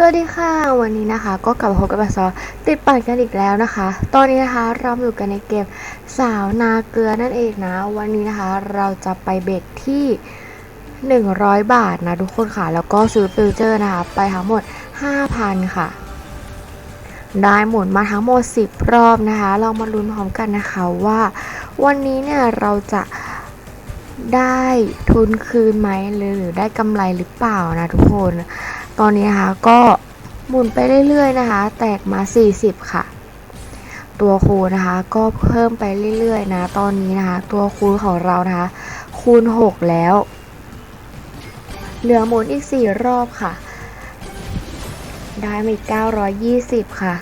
สวัสดีค่ะวันนี้นะคะ ก็กลับมาพบกับบัสอติดปั่นกันอีกแล้วนะคะ ตอนนี้นะคะเราอยู่กันในเกมสาวนาเกลือนั่นเองนะ วันนี้นะคะเราจะไปเบรกที่ 100 บาทนะทุกคนค่ะ แล้วก็ซื้อฟิลเจอร์นะคะ ไปทั้งหมด 5,000 ค่ะ ได้หมุนมาทั้งหมด 10 รอบนะคะ เรามาลุ้นพร้อมกันนะคะว่า วันนี้เนี่ยเราจะได้ทุนคืนไหมหรือได้กำไรหรือเปล่านะทุกคน ตอนนี้นะคะก็หมุนไปเรื่อยๆนะคะ แตกมา 40 ค่ะ ตัวคูณนะคะ ก็เพิ่มไปเรื่อยๆนะ ตอนนี้นะคะ ตัวคูณของเรานะคะ คูณ 6 แล้ว เหลือหมุนอีก 4 รอบค่ะ ได้มาอีก 920 ค่ะ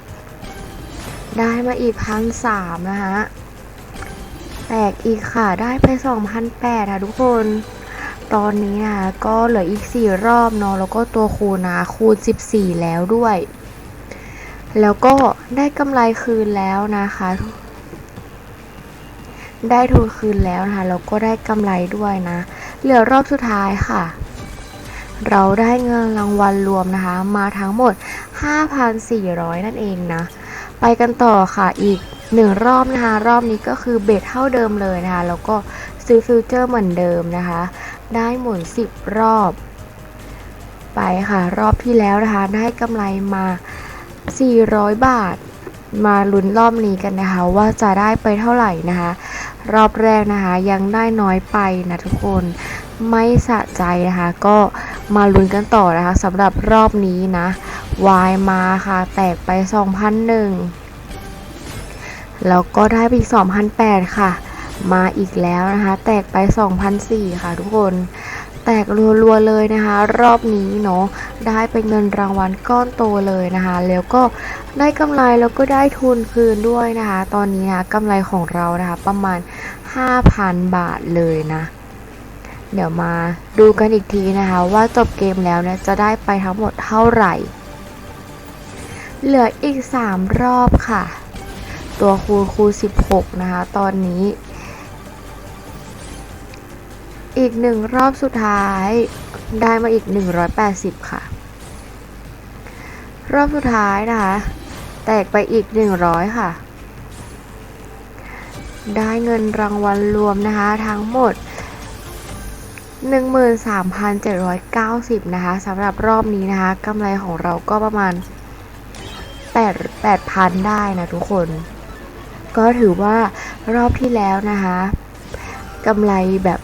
ได้มาอีกพันสามนะคะแตกอีกค่ะ ได้ไป2,008ค่ะทุกคน ตอนนี้นะคะก็เหลืออีก 4 รอบเนาะแล้วก็ตัวคูณนะคูณ 14 แล้วด้วย แล้วก็ได้กำไรคืนแล้วนะคะ ได้ทุนคืนแล้วนะคะแล้วก็ได้กำไรด้วยนะ เหลือรอบสุดท้ายค่ะ เราได้เงินรางวัลรวมนะคะ มาทั้งหมด 5,400 นั่นเองนะ ไปกันต่อค่ะอีกหนึ่งรอบนะคะ รอบนี้ก็คือเบสเท่าเดิมเลยนะคะ แล้วก็ซื้อฟิวเจอร์เหมือนเดิมนะคะ ได้หมุน 10 รอบ ไปค่ะ รอบที่แล้วนะคะ ได้กำไรมา 400 บาท มาลุ้นรอบนี้กันนะคะ ว่าจะได้ไปเท่าไหร่นะคะ รอบแรกนะคะ ยังได้น้อยไปนะทุกคนไม่สะใจนะคะ ก็มาลุ้นกันต่อนะคะสำหรับรอบนี้นะวายมาค่ะ แตกไป 2,001แล้วก็ได้ไปอีก2,008ค่ะ มาอีกแล้วนะคะ แตกไป2,004ค่ะทุกคน แตกรัวๆเลยนะคะ รอบนี้เนาะได้เป็นเงินรางวัลก้อนโตเลยนะคะ แล้วก็ได้กำไรแล้วก็ได้ทุนคืนด้วยนะคะ ตอนนี้นะคะกำไรของเรานะคะ ประมาณ 5,000 บาทเลยนะ เดี๋ยวมาดูกันอีกทีนะคะ ว่าจบเกมแล้วเนี่ยจะได้ไปทั้งหมดเท่าไหร่ เหลืออีก 3 รอบค่ะ ตัวคูณคูณ16 นะคะ ตอนนี้ อีกหนึ่งรอบสุดท้ายได้มาอีก 180 ค่ะ รอบสุดท้ายนะคะ แตกไปอีก 100 ค่ะ ได้เงินรางวัลรวมนะคะ ทั้งหมด 13,790 นะคะสำหรับรอบนี้นะคะกำไรของเราก็ประมาณ 8 8,000 ได้นะทุกคน ก็ถือว่ารอบที่แล้วนะคะกำไรแบบ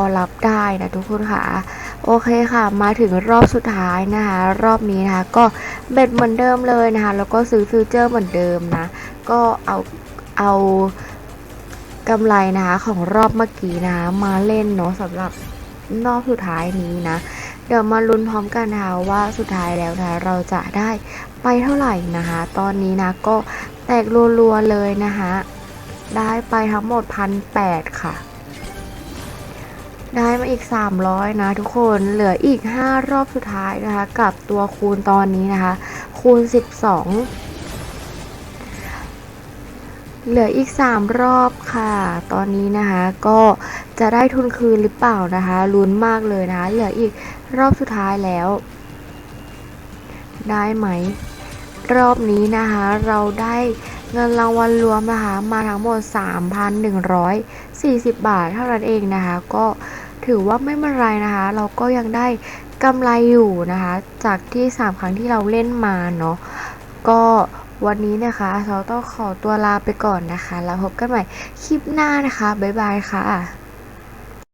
อรับได้นะทุกคนค่ะ โอเคค่ะ มาถึงรอบสุดท้ายนะคะ รอบนี้นะคะ ก็เบ็ดเหมือนเดิมเลยนะคะ แล้วก็ซื้อฟิวเจอร์เหมือนเดิมนะ ก็เอาเอากำไรนะคะของรอบเมื่อกี้นะคะมาเล่นเนาะสำหรับรอบสุดท้ายนี้นะ เดี๋ยวมาลุ้นพร้อมกันนะคะว่าสุดท้ายแล้วนะะเราจะได้ไปเท่าไหร่นะคะ ตอนนี้นะก็แตกรัวๆเลยนะคะได้ไปทั้งหมดพันแปดค่ะ ได้มาอีก 300 นะทุกคนเหลืออีก 5 รอบสุดท้ายนะคะ กับตัวคูณตอนนี้นะคะ คูณ 12 เหลืออีก 3 รอบค่ะ ตอนนี้นะคะก็จะได้ทุนคืนหรือเปล่านะคะลุ้นมากเลยนะคะ เหลืออีกรอบสุดท้ายแล้ว ได้ไหม รอบนี้นะคะ เราได้เงินรางวัลรวมนะคะ มาทั้งหมด 3,140 บาทเท่านั้นเองนะคะ ก็ ถือว่าไม่เป็นไรนะคะ เราก็ยังได้กำไรอยู่นะคะ จากที่ 3 ครั้งที่เราเล่นมาเนาะก็วันนี้นะคะเราต้องขอตัวลาไปก่อนนะคะ แล้วพบกันใหม่คลิปหน้านะคะ บ๊ายบายค่ะ